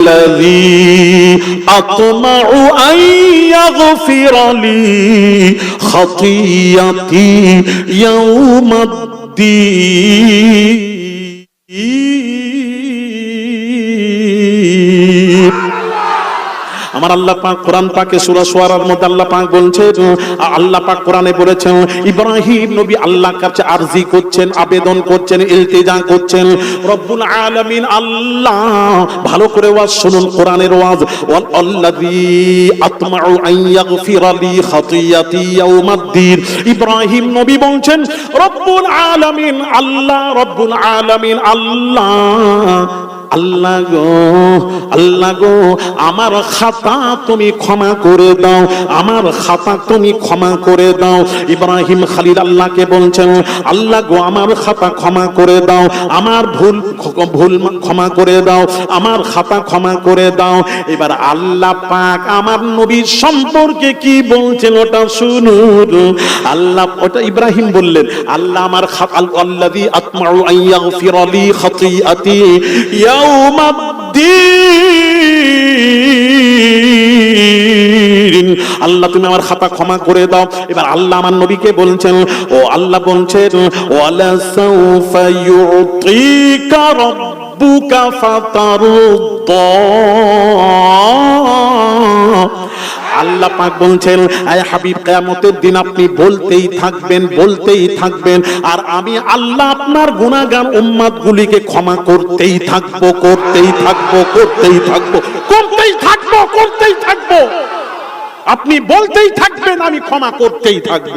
الذي أطمع أن يغفر لي خطيئتي يوم الدين আমার আল্লাহ পাক কোরআন পাকে সূরা শুআরার মধ্যে আল্লাহ পাক বলছেন, আল্লাহ পাক কোরআনে বলেছেন, ইব্রাহিম নবী আল্লাহর কাছে আরজি করছেন, আবেদন করছেন, ইলতিজা করছেন। রব্বুল আলামিন আল্লাহ, ভালো করে ওয়াজ শুনুন, কোরআনের ওয়াজ। ওয়াল আল্লাযী আতমাউ আন ইয়াগফিরা লি খাতিয়াতি ইয়াউমাদ্দিন। ইব্রাহিম নবী বলছেন, রব্বুল আলামিন আল্লাহ, রব্বুল আলামিন আল্লাহ আল্লাহ গো আল্লাহ গো, আমার খাতা তুমি ক্ষমা করে দাও, আমার খাতা তুমি ক্ষমা করে দাও। ইব্রাহিম খালিল আল্লাহকে বলছেন, আল্লাহ গো, আমার খাতা ক্ষমা করে দাও, আমার ভুল ভুল ক্ষমা করে দাও, আমার খাতা ক্ষমা করে দাও। এবার আল্লাহ পাক আমার নবীর সম্পর্কে কি বলছেন ওটা শুনুন। আল্লাহ, ওটা ইব্রাহিম বললেন, আল্লাহ আমার খাতা আল্লাযী আতমাউ আন ইয়াগফিরা লি খাতিয়াতি الدين আল্লাহ, তুমি আমার খাতা ক্ষমা করে দাও। এবার আল্লাহ আমার নবীকে বলছেন, ও আল্লাহ বলছেন, ওয়ালা সাউফা ইউতিকা রাব্বুকা ফাতারুদ্দা আল্লাহ পাক বলছেন, আয় হাবিব, কিয়ামতের দিন আপনি বলতেই থাকবেন বলতেই থাকবেন। আর আমি আল্লাহ আপনার গুনাহগার উম্মতগুলিকে ক্ষমা করতেই থাকব করতেই থাকব করতেই থাকব করতেই থাকব করতেই থাকব। আপনি বলতেই থাকবেন, আমি ক্ষমা করতেই থাকব।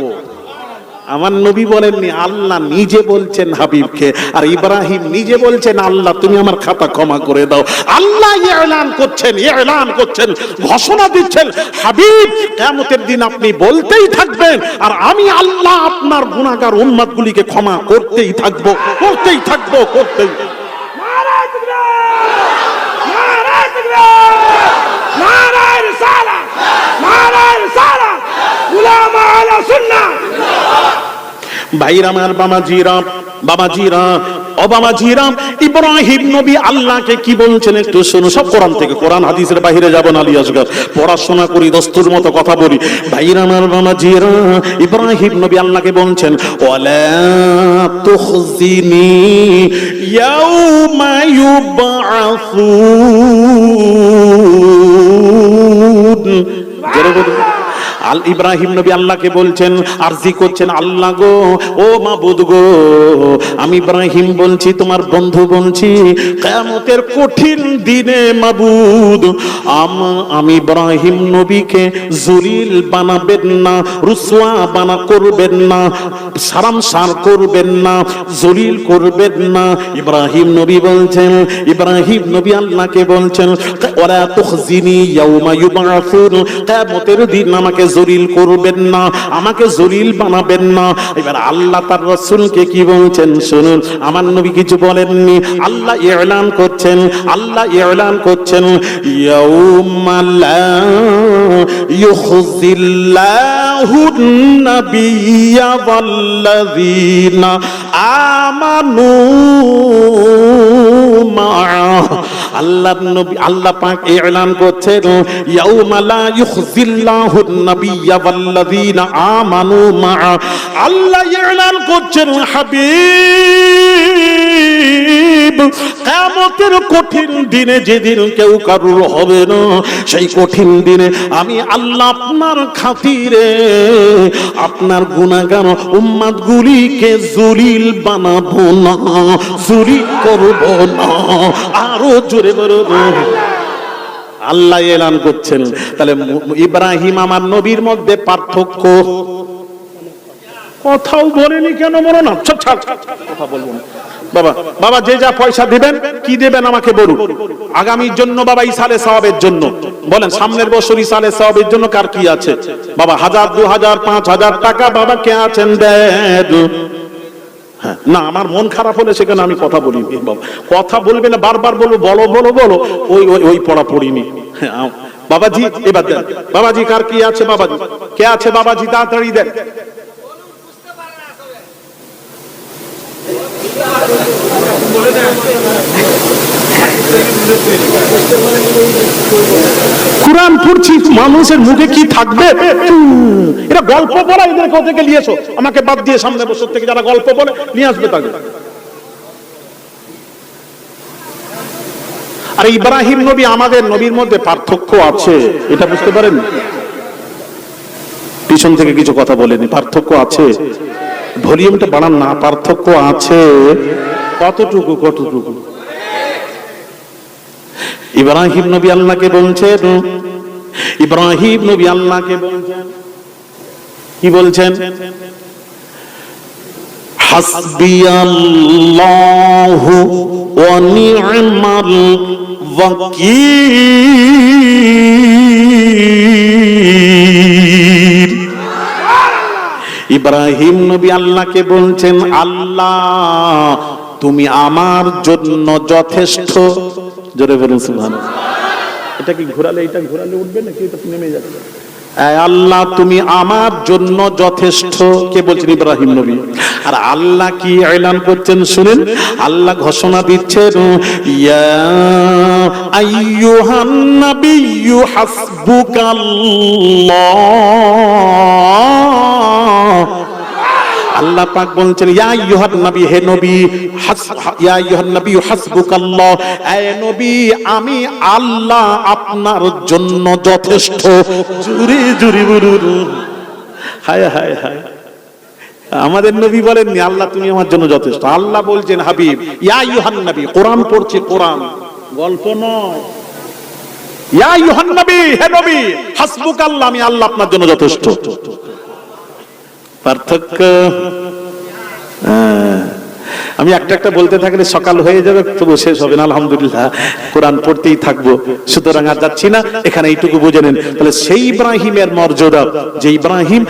আমার নবী বলেননি, আল্লাহ নিজে বলছেন হাবিবকে, আর ইব্রাহিম নিজে বলছেন, আল্লাহ তুমি আমার খাতা ক্ষমা করে দাও। আল্লাহ এলান করছেন এলান করছেন, ঘোষণা দিচ্ছেন, হাবিব, কিয়ামতের দিন আপনি বলতেই থাকবেন, আর আমি আল্লাহ আপনার গুনাহগার উম্মত গুলিকে ক্ষমা করতেই থাকব করতেই থাকব, করতেই নারায় তাকবীর নারায় রিসালাত নারায় রিসালাত উলামা ভাইরা আমার ইব্রাহিম নবী আল্লাহকে কি বলছেন একটু শুনো সব কোরআন থেকে, কোরআন হাদিসের বাইরে যাব না আলী আসগর পড়াশোনা করি, দস্তুর মতো কথা বলি। ভাইরা আমার বাবাজিরা, ইব্রাহিম নবী আল্লাহকে বলছেন, ওয়ালা তুখজিনি ইয়াউমা ইউবআসুন আল ইব্রাহিম নবী আল্লাহকে বলছেন, আরজি করছেন, আল্লাহ গো, ও মাবুদ গো, আমি ইব্রাহিম বলছি, তোমার বন্ধু বলছি, কিয়ামতের কঠিন দিনে মাবুদ, আম ইব্রাহিম নবীকে জলিল বানাবেন না, রুসওয়া বানা করবেন না সারাম সার করবেন না, জলিল করবেন না। ইব্রাহিম নবী বলছেন, ইব্রাহিম নবী আল্লাহকে বলছেন ওরা তুখজিনি ইয়াউমা ইউবআসুন কিয়ামতের দিন আমাকে জলিল করবেন না, আমাকে জলিল বানাবেন না। এবার আল্লাহ তার রাসূলকে কি বলছেন শুনুন। আমার নবী কিছু বলেননি। আল্লাহ ইলান করছেন, আল্লাহ ইলান করছেন। আমানু মা আল্লাহ নবী, আল্লাহ পাক এলান করছেন, ইয়াউমা লা ইউখজিল্লাহু নাবিয়্যা ওয়াল্লাযীনা আমানু মা আল্লাহ এলান করছেন, হাবিব। কিয়ামতের কঠিন দিনে যেদিন কেউ কারুর হবে না সেই কঠিন দিনে আমি আল্লাহ আপনার খাতিরে আপনার গুনাহগার উম্মাদ গুলিকে জলিল বানাবো না চুরি করব না। আরও জোরে বলব আল্লাহ এলান করছেন। তাহলে ইব্রাহিম আমার নবীর মধ্যে পার্থক্য। কথাও বলেনি কেন ছাড়, কথা বলব না। বাবা বাবা যে যা পয়সা দিবেন কি দেবেন আমাকে বলুন। আগামীর জন্য বাবা ইসালে সাহাবের জন্য। বলেন সামনের বছর ইসালে সাহাবের জন্য কার কি আছে? বাবা হাজার দু হাজার পাঁচ হাজার টাকা বাবা কে আছেন দেন? হ্যাঁ, না আমার মন খারাপ হলে সেখানে আমি কথা বলি বাবা। কথা বলবে না বারবার বলব বলো বলো বলো। ওই ওই ওই পড়া পড়িনি। হ্যাঁ, বাবাজি এবার দেন। বাবাজি কার কি আছে বাবাজি? কে আছে বাবাজি? তাড়াতাড়ি দেন। পড়ছি মানুষের মুখে কি থাকবে? এরা গল্প বলা এদের কোথা থেকে নিয়ে এসো? আমাকে বাদ দিয়ে সামনে বছর থেকে যারা গল্প বলে নিয়ে আসবে আর ইব্রাহিম নবী আমাদের নবীর মধ্যে পার্থক্য আছে, এটা বুঝতে পারেন? পিছন থেকে কিছু কথা বলেনি, পার্থক্য আছে। ভলিউমটা বাড়ান না পার্থক্য আছে। কতটুকু কতটুকু? ইব্রাহিম নবী আল্লাহকে বলছেন ইব্রাহিম নবী আল্লাহকে বলছেন কি বলছেন? হাসবি আল্লাহু ওয়া নি'মাল ওয়াকিল। ইব্রাহিম নবী আল্লাহকে বলছেন আল্লাহ তুমি আমার জন্য যথেষ্ট। জোরে বলুন সুবহানাল্লাহ। এটা কি ঘোরালে এটা ঘোরালে উঠবে নাকি এটা নেমে যাবে? আল্লাহ তুমি আমার জন্য যথেষ্ট। কে বলছেন ইব্রাহিম নবী? আর আল্লাহ কি এলান করছেন শুনেন? আল্লাহ ঘোষণা দিচ্ছেন ইয়া হাসবুকাল্লাহ। আল্লাহ পাক বলছেন, ইয়া আইয়ুহান নবী, হে নবী ইয়া আইয়ুহান নবী, হাসবুকাল্লাহ। এ নবী, আমি আল্লাহ আপনার জন্য যথেষ্ট। জুরি জুরি বুরুরু হায় হায় হায়। আমাদের নবী বলেননি, আল্লাহ, তুমি আমার জন্য যথেষ্ট। আল্লাহ বলছেন, হাবিব, ইয়া আইয়ুহান নবী, কোরআন পড়ছে, কোরআন। গল্প নয়। ইয়া আইয়ুহান নবী, হে নবী, হাসবুকাল্লাহ, আমি আল্লাহ আপনার জন্য যথেষ্ট। পার্থক্য হ্যাঁ। আমি একটা একটা বলতে থাকলে সকাল হয়ে যাবে তবু শেষ হবে না, আলহামদুলিল্লাহ। কোরআন পড়তেই থাকব, সুতরাং আর যাচ্ছি না, এখানে এইটুকু বুঝে নেন। তাহলে সেই ইব্রাহিমের মর্যাদা, যে ইব্রাহিম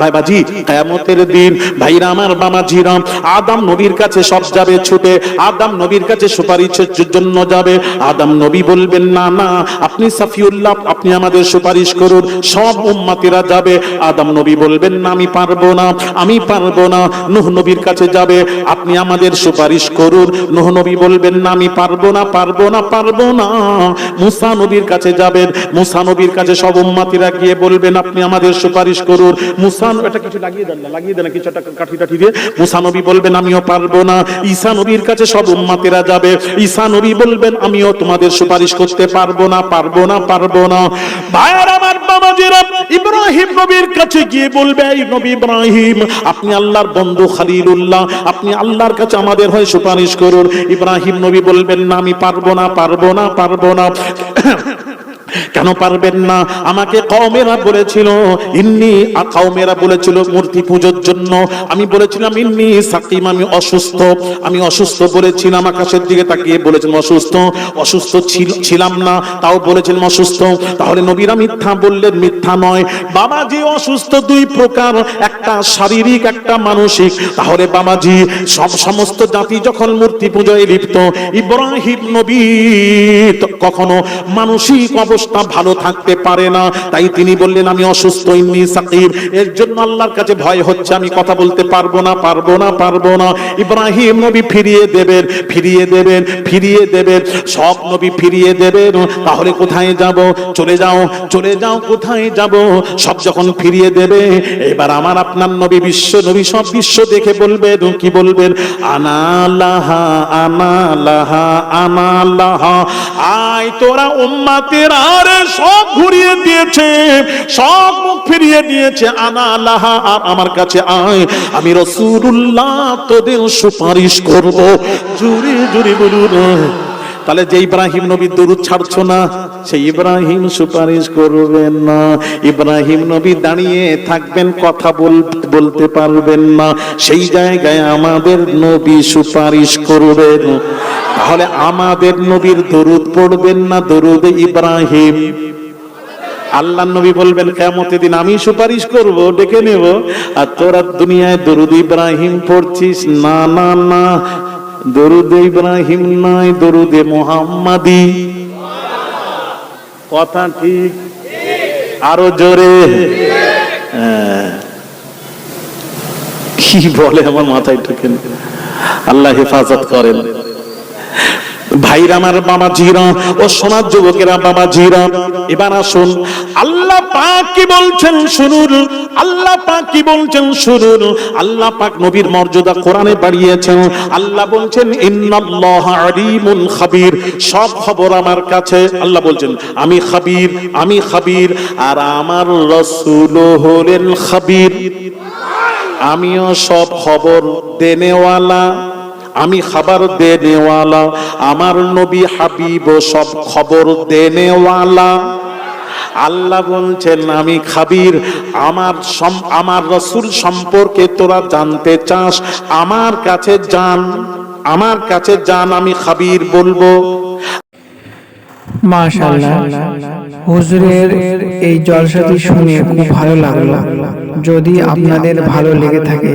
ভাইবাজি কায়ামতের দিন, ভাইরা আমার বামাজিরাম আদম নবীর কাছে সব যাবে ছুটে, আদম নবীর কাছে সুপারিশের জন্য যাবে। আদম নবী বলবেন, না না, আপনি সাফিউল্লাহ, আপনি আমাদের সুপারিশ করুন, সব উম্মাতিরা যাবে। আদম নবী বলবেন, না, আমি পারব না, আমি পারব না। নুহ নবীর কাছে যাবে, আপনি আমাদের সুপারিশ করুন। নুহ নবী বলবেন, না, আমি পারব না পারব না পারব না। মুসা নবীর কাছে যাবেন। মুসা নবীর কাছে সব উম্মাতিরা গিয়ে বলবেন, আপনি আমাদের সুপারিশ করুন। মুসা এটা কিছু লাগিয়ে দেন না, লাগিয়ে দেন কিছু একটা কাঠি টাঠি দিয়ে। মুসা নবী বলবেন, আমিও পারব না। ঈসা নবীর কাছে সব উম্মাতিরা যাবে। ঈসা নবী বলবেন, আমিও তোমাদের সুপারিশ করতে পারব না পারব না পারব না। ভাইয়ার ইব্রাহিম নবীর কাছে গিয়ে বলবে, এই নবী ইব্রাহিম, আপনি আল্লাহর বন্ধু খালিলুল্লাহ, আপনি আল্লাহর কাছে আমাদের হয়ে সুপারিশ করুন। ইব্রাহিম নবী বলবেন, না, আমি পারব না পারব না পারব না। কেন পারবেন না? আমাকে কওমেরা বলেছিল, ইন্নি কওমেরা বলেছিল, মূর্তি পুজোর জন্য। আমি বলেছিলাম, ইন্নি সাকিম, আমি অসুস্থ। আমি অসুস্থ বলেছিলাম, আকাশের দিকে তাকিয়ে বলেছিলাম, অসুস্থ অসুস্থ ছিলাম না। তাও বলেছিলাম, অসুস্থ। তাহলে নবীরা মিথ্যা বললেন, মিথ্যা নয়। বাবাজি অসুস্থ দুই প্রকার, একটা শারীরিক, একটা মানসিক। তাহলে বাবাজি, সব সমস্ত জাতি যখন মূর্তি পুজোয় লিপ্ত, ইব্রাহিম নবী কখনো মানসিক অবস্থা ভালো থাকতে পারে না। তাই তিনি বললেন, আমি অসুস্থ ইন্নি সাকিব। এর জন্য আল্লাহর কাছে ভয় হচ্ছে। আমি কথা বলতে পারব না পারব না পারব না। ইব্রাহিম নবী ফিরিয়ে দেবেন ফিরিয়ে দেবেন ফিরিয়ে দেবেন। সব নবী ফিরিয়ে দেবেন। তাহলে কোথায় যাব? চলে যাও চলে যাও, কোথায় যাব? সব যখন ফিরিয়ে দেবে, এবার আমার আপনার নবী বিশ্ব, নবী সব বিশ্ব দেখে বলবেন, কি বলবেন? আনালাহা আনালাহা আনালাহা আয় তোরা উম্মাতের। আরে সব ঘুরিয়ে দিয়েছে, সব মুখ ফিরিয়ে দিয়েছে আনালাহা আর আমার কাছে আয়। আমি রসুল্লাহ তোদের সুপারিশ করব। জুড়ে জুড়ে বলুন তাহলে যে ইব্রাহিম নবী দরুদ ছাড়ছো না, সেই ইব্রাহিম সুপারিশ করবেন না। ইব্রাহিম নবী দাঁড়িয়ে থাকবেন, কথা বল- বলতে পারবেন না। সেই জায়গায় আমাদের নবী সুপারিশ করবেন। তাহলে আমাদের নবীর দরুদ পড়বেন না দরুদ ইব্রাহিম? আল্লাহ নবী বলবেন কেমতে দিন আমি সুপারিশ করব, ডেকে নেব। আর তোরা দুনিয়ায় দরুদ ইব্রাহিম পড়ছিস? না না না। দরুদ ইব্রাহিম নয় দরুদে মোহাম্মদি। কথা ঠিক? আরও জোরে। হ্যাঁ। কি বলে আমার মাথায় ঢুকেন আল্লাহ হেফাজত করেন। ভাইরা আমার বাবা জিরা ও সোনার যুবকেরা বাবা জিরা এবার আসুন। আল্লাহ পাক কি বলছেন শুনুন। আল্লাহ পাক কি বলছেন শুনুন। আল্লাহ পাক নবীর মর্যাদা কোরআনে বাড়িয়েছেন। আল্লাহ বলছেন, ইন্নাল্লাহ আলিমুন খাবির। সব খবর আমার কাছে। আল্লাহ বলছেন, আমি খাবির আমি খাবির, আর আমার রসুল হলেন খাবির। আমিও সব খবর দেনেওয়ালা। আমি খাবার দেনেওয়ালা, আমার নবী হাবিব সব খবর দেনেওয়ালা। আল্লাহ বলছেন, আমি খাবির, আমার আমার রসুল সম্পর্কে তোরা জানতে চাস, আমার কাছে জান আমার কাছে জান আমি খাবির বলব। মাশাআল্লাহ। হুজুরের এই জলসাটি শুনে খুব ভালো লাগল। যদি আপনাদের ভালো লেগে থাকে